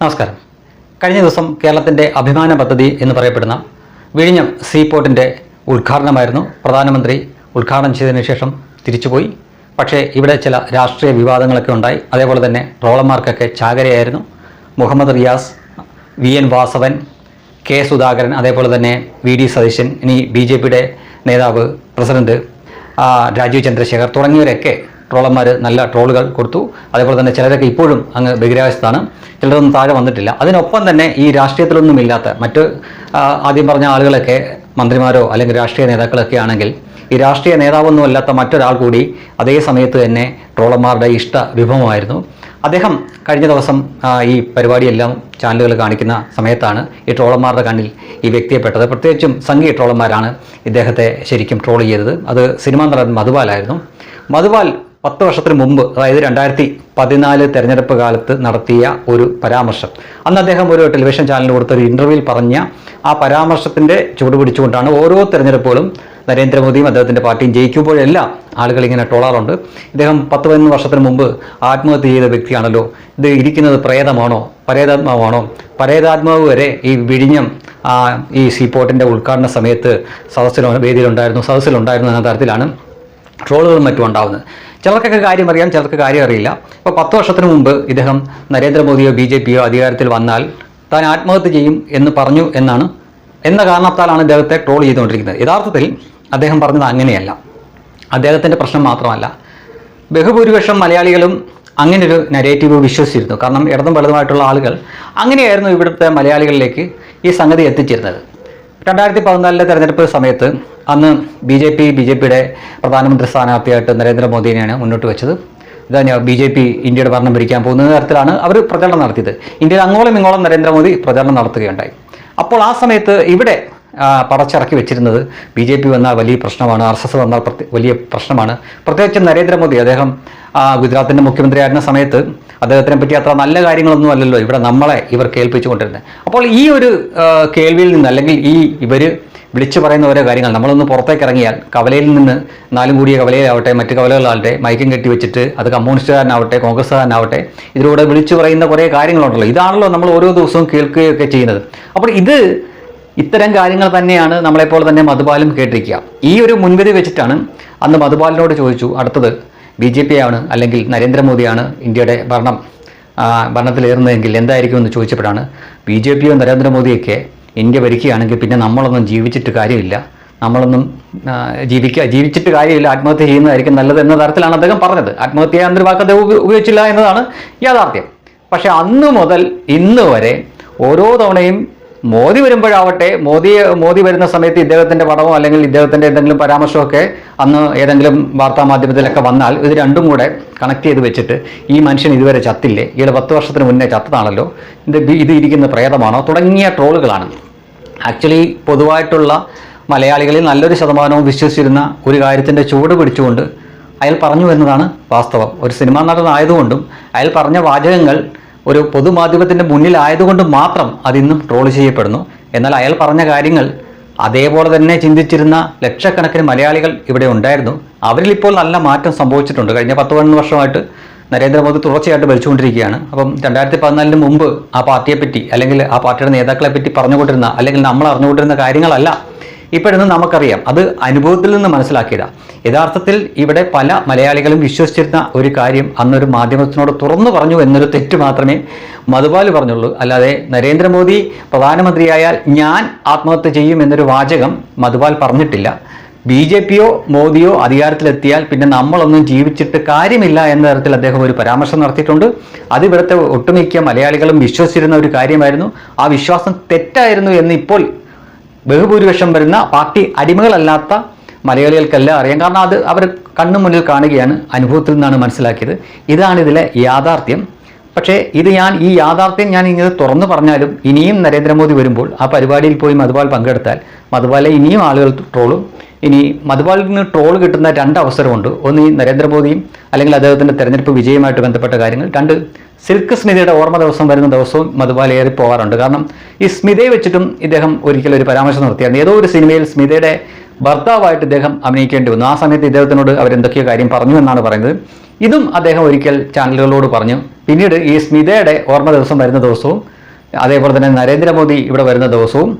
നമസ്കാരം. കഴിഞ്ഞ ദിവസം കേരളത്തിന്റെ അഭിമാന പദ്ധതി എന്ന് പറയപ്പെടുന്ന വിഴിഞ്ഞം സീ പോർട്ടിന്റെ ഉദ്ഘാടനമായിരുന്നു. പ്രധാനമന്ത്രി ഉദ്ഘാടനം ചെയ്തതിനു ശേഷം തിരിച്ചുപോയി. പക്ഷേ ഇവിടെ ചില രാഷ്ട്രീയ വിവാദങ്ങളൊക്കെ ഉണ്ടായി. അതേപോലെ തന്നെ ട്രോളന്മാർക്കൊക്കെ ചാകരയായിരുന്നു. Muhammad Riyas V N Vasavan K Sudhakaran അതേപോലെ തന്നെ വി ഡി സതീശൻ ഇനി ബി ജെ പിയുടെ നേതാവ് പ്രസിഡന്റ് രാജീവ് ചന്ദ്രശേഖർ തുടങ്ങിയവരൊക്കെ ട്രോളന്മാർ നല്ല ട്രോളുകൾ കൊടുത്തു. അതേപോലെ തന്നെ ചിലരൊക്കെ ഇപ്പോഴും അങ്ങ് ബഹിരാകാശത്താണ്. ചിലരൊന്നും താഴെ വന്നിട്ടില്ല. അതിനൊപ്പം തന്നെ ഈ രാഷ്ട്രീയത്തിലൊന്നും ഇല്ലാത്ത മറ്റ് ആദ്യം പറഞ്ഞ ആളുകളൊക്കെ മന്ത്രിമാരോ അല്ലെങ്കിൽ രാഷ്ട്രീയ നേതാക്കളൊക്കെ ആണെങ്കിൽ ഈ രാഷ്ട്രീയ നേതാവൊന്നും അല്ലാത്ത മറ്റൊരാൾ കൂടി അതേ സമയത്ത് തന്നെ ട്രോളന്മാരുടെ ഇഷ്ട വിഭവമായിരുന്നു. അദ്ദേഹം കഴിഞ്ഞ ദിവസം ഈ പരിപാടിയെല്ലാം ചാനലുകൾ കാണിക്കുന്ന സമയത്താണ് ഈ ട്രോളന്മാരുടെ കണ്ണിൽ ഈ വ്യക്തിയെ പെട്ടത്. പ്രത്യേകിച്ചും സംഘീയ ട്രോളന്മാരാണ് ഇദ്ദേഹത്തെ ശരിക്കും ട്രോൾ ചെയ്തത്. അത് സിനിമാ നടൻ മധുപാലായിരുന്നു. മധുപാൽ പത്ത് വർഷത്തിന് മുമ്പ് അതായത് രണ്ടായിരത്തി പതിനാല് തെരഞ്ഞെടുപ്പ് കാലത്ത് നടത്തിയ ഒരു പരാമർശം. അന്ന് അദ്ദേഹം ഒരു ടെലിവിഷൻ ചാനലിന് കൊടുത്ത ഒരു ഇന്റർവ്യൂവിൽ പറഞ്ഞ ആ പരാമർശത്തിന്റെ ചുവട് പിടിച്ചുകൊണ്ടാണ് ഓരോ തെരഞ്ഞെടുപ്പുകളും നരേന്ദ്രമോദിയും അദ്ദേഹത്തിന്റെ പാർട്ടിയും ജയിക്കുമ്പോഴെല്ലാം ആളുകൾ ഇങ്ങനെ ടോളാറുണ്ട് ഇദ്ദേഹം പത്ത് പതിനൊന്ന് വർഷത്തിന് മുമ്പ് ആത്മഹത്യ ചെയ്ത വ്യക്തിയാണല്ലോ. ഇത് ഇരിക്കുന്നത് പ്രേതമാണോ? പരേതാത്മാവാണോ? പരേതാത്മാവ് വരെ ഈ വിഴിഞ്ഞം ഈ സീപോർട്ടിന്റെ ഉദ്ഘാടന സമയത്ത് സദസ്സിലോ വേദിയിലുണ്ടായിരുന്നു സദസ്സിലുണ്ടായിരുന്നു എന്ന തരത്തിലാണ് ട്രോളുകളും മറ്റും ഉണ്ടാവുന്നത്. ചിലർക്കൊക്കെ കാര്യം അറിയാം ചിലർക്ക് കാര്യം അറിയില്ല. ഇപ്പോൾ പത്ത് വർഷത്തിന് മുമ്പ് ഇദ്ദേഹം നരേന്ദ്രമോദിയോ ബി ജെ പിയോ അധികാരത്തിൽ വന്നാൽ താൻ ആത്മഹത്യ ചെയ്യും എന്ന് പറഞ്ഞു എന്നാണ്. എന്ന കാരണത്താലാണ് ഇദ്ദേഹത്തെ ട്രോൾ ചെയ്തുകൊണ്ടിരിക്കുന്നത്. യഥാർത്ഥത്തിൽ അദ്ദേഹം പറഞ്ഞത് അങ്ങനെയല്ല. അദ്ദേഹത്തിന്റെ പ്രശ്നം മാത്രമല്ല. ബഹുഭൂരിപക്ഷം മലയാളികളും അങ്ങനെ ഒരു വിശ്വസിച്ചിരുന്നു. കാരണം ഇടതും വലതുമായിട്ടുള്ള ആളുകൾ അങ്ങനെയായിരുന്നു ഇവിടുത്തെ മലയാളികളിലേക്ക് ഈ സംഗതി എത്തിച്ചിരുന്നത് രണ്ടായിരത്തി പതിനാലിലെ തെരഞ്ഞെടുപ്പ് സമയത്ത് അന്ന് B J P B J പിയുടെ പ്രധാനമന്ത്രി സ്ഥാനാർത്ഥിയായിട്ട് നരേന്ദ്രമോദിനെയാണ് മുന്നോട്ട് വെച്ചത്. ഇതാണ് ബി ജെ പി ഇന്ത്യയുടെ ഭരണം ഭരിക്കാൻ പോകുന്ന തരത്തിലാണ് അവർ പ്രചരണം നടത്തിയത്. ഇന്ത്യയിൽ അങ്ങോളം ഇങ്ങോളം നരേന്ദ്രമോദി പ്രചരണം നടത്തുകയുണ്ടായി. അപ്പോൾ ആ സമയത്ത് ഇവിടെ പടച്ചിറക്കി വെച്ചിരുന്നത് ബി ജെ പി വന്നാൽ വലിയ പ്രശ്നമാണ് ആർ എസ് എസ് വന്നാൽ വലിയ പ്രശ്നമാണ്. പ്രത്യേകിച്ച് നരേന്ദ്രമോദി അദ്ദേഹം ഗുജറാത്തിന്റെ മുഖ്യമന്ത്രിയായിരുന്ന സമയത്ത് അദ്ദേഹത്തിനെ പറ്റി അത്ര നല്ല കാര്യങ്ങളൊന്നും അല്ലല്ലോ ഇവിടെ നമ്മളെ ഇവർ കേൾപ്പിച്ചുകൊണ്ടിരുന്നത്. അപ്പോൾ ഈ ഒരു കേൾവിയിൽ നിന്ന് അല്ലെങ്കിൽ ഈ ഇവർ വിളിച്ചു പറയുന്ന ഓരോ കാര്യങ്ങൾ നമ്മളൊന്ന് പുറത്തേക്ക് ഇറങ്ങിയാൽ കവലയിൽ നിന്ന് നാലും കൂടിയ കവലയിലാവട്ടെ മറ്റ് കവലകളാവട്ടെ മയക്കം കെട്ടി വെച്ചിട്ട് അത് കമ്മ്യൂണിസ്റ്റുകാരനാവട്ടെ കോൺഗ്രസ്സുകാരനാവട്ടെ ഇതിലൂടെ വിളിച്ചു പറയുന്ന കുറേ കാര്യങ്ങളുണ്ടല്ലോ. ഇതാണല്ലോ നമ്മൾ ഓരോ ദിവസവും കേൾക്കുകയൊക്കെ ചെയ്യുന്നത്. അപ്പോൾ ഇത് ഇത്തരം കാര്യങ്ങൾ തന്നെയാണ് നമ്മളെപ്പോലെ തന്നെ മധുപാലും കേട്ടിരിക്കുക. ഈ ഒരു മുൻവിധി വെച്ചിട്ടാണ് അന്ന് മധുപാലിനോട് ചോദിച്ചു അടുത്തത് ബി ജെ പി ആണ് അല്ലെങ്കിൽ നരേന്ദ്രമോദിയാണ് ഇന്ത്യയുടെ ഭരണം ഭരണത്തിലേറുന്നതെങ്കിൽ എന്തായിരിക്കും എന്ന് ചോദിച്ചപ്പോഴാണ് ബി ജെ പിയോ നരേന്ദ്രമോദിയൊക്കെ ഇന്ത്യ ഭരിക്കുകയാണെങ്കിൽ പിന്നെ നമ്മളൊന്നും ജീവിച്ചിട്ട് കാര്യമില്ല. നമ്മളൊന്നും ജീവിക്കുക ജീവിച്ചിട്ട് കാര്യമില്ല ആത്മഹത്യ ചെയ്യുന്നതായിരിക്കും നല്ലത് എന്ന തരത്തിലാണ് അദ്ദേഹം പറഞ്ഞത്. ആത്മഹത്യ എന്നൊരു വാക്ക് അദ്ദേഹം ഉപയോഗിച്ചില്ല എന്നതാണ് യാഥാർത്ഥ്യം. പക്ഷേ അന്ന് മുതൽ ഇന്ന് വരെ ഓരോ തവണയും മോദി വരുമ്പോഴാവട്ടെ മോദി മോദി വരുന്ന സമയത്ത് ഇദ്ദേഹത്തിന്റെ പടമോ അല്ലെങ്കിൽ ഇദ്ദേഹത്തിന്റെ എന്തെങ്കിലും പരാമർശമൊക്കെ അന്ന് ഏതെങ്കിലും വാർത്താ മാധ്യമത്തിലൊക്കെ വന്നാൽ ഇത് രണ്ടും കൂടെ കണക്ട് ചെയ്ത് വെച്ചിട്ട് ഈ മനുഷ്യൻ ഇതുവരെ ചത്തില്ലേ? ഇയാൾ പത്ത് വർഷത്തിന് മുന്നേ ചത്തതാണല്ലോ. ഇത് ഇത് ഇരിക്കുന്ന പ്രേതമാണോ? തുടങ്ങിയ ട്രോളുകളാണ്. ആക്ച്വലി പൊതുവായിട്ടുള്ള മലയാളികളിൽ നല്ലൊരു ശതമാനവും വിശ്വസിച്ചിരുന്ന ഒരു കാര്യത്തിന്റെ ചുവട് പിടിച്ചുകൊണ്ട് അയാൾ പറഞ്ഞു എന്നതാണ് വാസ്തവം. ഒരു സിനിമാ നടനായതുകൊണ്ടും അയാൾ പറഞ്ഞ വാചകങ്ങൾ ഒരു പൊതുമാധ്യമത്തിന്റെ മുന്നിലായതുകൊണ്ട് മാത്രം അതിന്നും ട്രോൾ ചെയ്യപ്പെടുന്നു. എന്നാൽ അയാൾ പറഞ്ഞ കാര്യങ്ങൾ അതേപോലെ തന്നെ ചിന്തിച്ചിരുന്ന ലക്ഷക്കണക്കിന് മലയാളികൾ ഇവിടെ ഉണ്ടായിരുന്നു. അവരിൽ ഇപ്പോൾ നല്ല മാറ്റം സംഭവിച്ചിട്ടുണ്ട്. കഴിഞ്ഞ പത്ത് പതിനൊന്ന് വർഷമായിട്ട് നരേന്ദ്രമോദി തുടർച്ചയായിട്ട് ഭരിച്ചുകൊണ്ടിരിക്കുകയാണ്. അപ്പം രണ്ടായിരത്തി പതിനാലിന് മുമ്പ് ആ പാർട്ടിയെപ്പറ്റി അല്ലെങ്കിൽ ആ പാർട്ടിയുടെ നേതാക്കളെപ്പറ്റി പറഞ്ഞുകൊണ്ടിരുന്ന അല്ലെങ്കിൽ നമ്മൾ അറിഞ്ഞുകൊണ്ടിരുന്ന കാര്യങ്ങളല്ല ഇപ്പോഴൊന്ന് നമുക്കറിയാം. അത് അനുഭവത്തിൽ നിന്ന് മനസ്സിലാക്കിയതാണ് യഥാർത്ഥത്തിൽ ഇവിടെ പല മലയാളികളും വിശ്വസിച്ചിരുന്ന ഒരു കാര്യം അന്നൊരു മാധ്യമത്തിനോട് തുറന്നു പറഞ്ഞു എന്നൊരു തെറ്റ് മാത്രമേ മധുപാൽ പറഞ്ഞുള്ളൂ. അല്ലാതെ നരേന്ദ്രമോദി പ്രധാനമന്ത്രിയായാൽ ഞാൻ ആത്മഹത്യ ചെയ്യും എന്നൊരു വാചകം മധുപാൽ പറഞ്ഞിട്ടില്ല. ബി ജെ പിയോ മോദിയോ അധികാരത്തിലെത്തിയാൽ പിന്നെ നമ്മളൊന്നും ജീവിച്ചിട്ട് കാര്യമില്ല എന്ന തരത്തിൽ അദ്ദേഹം ഒരു പരാമർശം നടത്തിയിട്ടുണ്ട്. അത് ഇവിടുത്തെ ഒട്ടുമിക്ക മലയാളികളും വിശ്വസിച്ചിരുന്ന ഒരു കാര്യമായിരുന്നു. ആ വിശ്വാസം തെറ്റായിരുന്നു എന്ന് ഇപ്പോൾ ബഹുഭൂരിപക്ഷം വരുന്ന പാർട്ടി അടിമകളല്ലാത്ത മലയാളികൾക്കെല്ലാം അറിയാം. കാരണം അത് അവർ കണ്ണു മുന്നിൽ കാണുകയാണ് അനുഭവത്തിൽ നിന്നാണ് മനസ്സിലാക്കിയത്. ഇതാണ് ഇതിലെ യാഥാർത്ഥ്യം. പക്ഷേ ഇത് ഞാൻ ഈ യാഥാർത്ഥ്യം ഞാൻ ഇങ്ങനെ തുറന്നു പറഞ്ഞാലും ഇനിയും നരേന്ദ്രമോദി വരുമ്പോൾ ആ പരിപാടിയിൽ പോയി മധുപാൽ പങ്കെടുത്താൽ മധുപാലെ ഇനിയും ആളുകൾ ട്രോളും. ഇനി മധുപാലിന് ട്രോൾ കിട്ടുന്ന രണ്ട് അവസരമുണ്ട്. ഒന്ന് ഈ നരേന്ദ്രമോദിയും അല്ലെങ്കിൽ അദ്ദേഹത്തിന്റെ തെരഞ്ഞെടുപ്പ് വിജയമായിട്ട് ബന്ധപ്പെട്ട കാര്യങ്ങൾ. രണ്ട് സിൽക്ക് സ്മിതയുടെ ഓർമ്മ ദിവസം വരുന്ന ദിവസവും മധുപാൽ ഏറി പോകാറുണ്ട്. കാരണം ഈ സ്മിതയെ വെച്ചിട്ടും ഇദ്ദേഹം ഒരിക്കലും ഒരു പരാമർശം നടത്തിയായിരുന്നു ഏതോ ഒരു സിനിമയിൽ സ്മിതയുടെ ഭർത്താവായിട്ട് ഇദ്ദേഹം അഭിനയിക്കേണ്ടി വന്നു. ആ സമയത്ത് ഇദ്ദേഹത്തിനോട് അവരെന്തൊക്കെയോ കാര്യം പറഞ്ഞു എന്നാണ് പറയുന്നത്. ഇതും അദ്ദേഹം ഒരിക്കൽ ചാനലുകളോട് പറഞ്ഞു. പിന്നീട് ഈ സ്മിതയുടെ ഓർമ്മ ദിവസം വരുന്ന ദിവസവും അതേപോലെ തന്നെ നരേന്ദ്രമോദി ഇവിടെ വരുന്ന ദിവസവും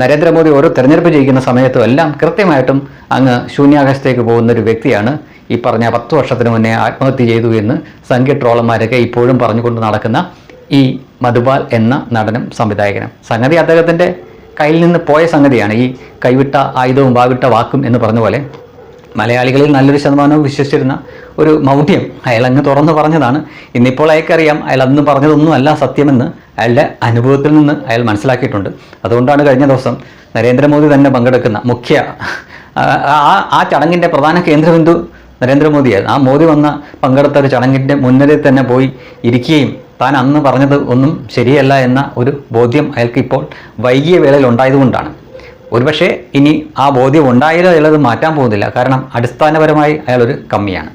നരേന്ദ്രമോദി ഓരോ തെരഞ്ഞെടുപ്പ് ജയിക്കുന്ന സമയത്തും എല്ലാം കൃത്യമായിട്ടും അങ്ങ് ശൂന്യാകാശത്തേക്ക് പോകുന്ന ഒരു വ്യക്തിയാണ് ഈ പറഞ്ഞ പത്ത് വർഷത്തിന് മുന്നേ ആത്മഹത്യ ചെയ്തു എന്ന് സംഖ്യ ട്രോളന്മാരൊക്കെ ഇപ്പോഴും പറഞ്ഞുകൊണ്ട് നടക്കുന്ന ഈ മധുപാൽ എന്ന നടനും സംവിധായകനും. സംഗതി അദ്ദേഹത്തിന്റെ കയ്യിൽ നിന്ന് പോയ സംഗതിയാണ്. ഈ കൈവിട്ട ആയുധവും വാവിട്ട വാക്കും എന്ന് പറഞ്ഞ പോലെ മലയാളികളിൽ നല്ലൊരു ശതമാനവും വിശ്വസിച്ചിരുന്ന ഒരു മൗഢ്യം അയാൾ അങ്ങ് തുറന്നു പറഞ്ഞതാണ്. ഇന്നിപ്പോൾ അയാൾക്കറിയാം അയാൾ അന്ന് പറഞ്ഞതൊന്നും അല്ല സത്യമെന്ന് അയാളുടെ അനുഭവത്തിൽ നിന്ന് അയാൾ മനസ്സിലാക്കിയിട്ടുണ്ട്. അതുകൊണ്ടാണ് കഴിഞ്ഞ ദിവസം നരേന്ദ്രമോദി തന്നെ പങ്കെടുക്കുന്ന മുഖ്യ ആ ആ ചടങ്ങിന്റെ പ്രധാന കേന്ദ്രബിന്ദു നരേന്ദ്രമോദിയായിരുന്നു ആ മോദി വന്ന പങ്കെടുത്ത ഒരു ചടങ്ങിന്റെ മുന്നിൽ തന്നെ പോയി ഇരിക്കുകയും താൻ അന്ന് പറഞ്ഞത് ഒന്നും ശരിയല്ല എന്ന ഒരു ബോധ്യം അയാൾക്ക് ഇപ്പോൾ വൈകിയ വേളയിൽ ഉണ്ടായതുകൊണ്ടാണ്. ഒരുപക്ഷെ ഇനി ആ ബോധ്യം ഉണ്ടായാലും അയാളത് മാറ്റാൻ പോകുന്നില്ല. കാരണം അടിസ്ഥാനപരമായി അയാളൊരു കമ്മിയാണ്.